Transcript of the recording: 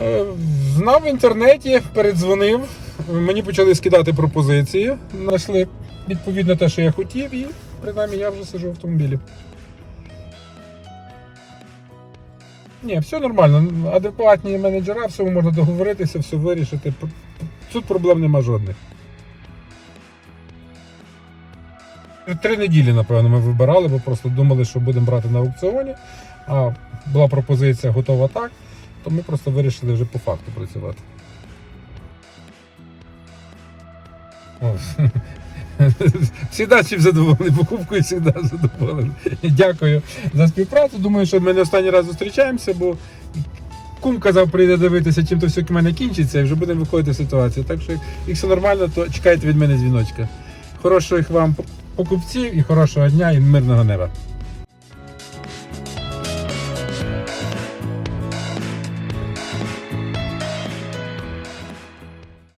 Узнав в інтернеті, передзвонив. Мені почали скидати пропозиції. Знайшли відповідно те, що я хотів, і принаймні я вже сижу в автомобілі. Ні, все нормально. Адекватні менеджера, всьому можна договоритися, все вирішити. Тут проблем нема жодних. Три неділі, напевно, ми вибирали, бо просто думали, що будемо брати на аукціоні. А була пропозиція готова так, то ми просто вирішили вже по факту працювати. О, Всегда чим задоволений, покупкою завжди задоволений. Дякую за співпрацю. Думаю, що ми не останній раз зустрічаємося, бо кум казав, прийде дивитися, чим то все в мене кінчиться, і вже будемо виходити з ситуації. Так що, якщо нормально, то чекайте від мене дзвіночка. Хороших вам покупців і хорошого дня і мирного неба.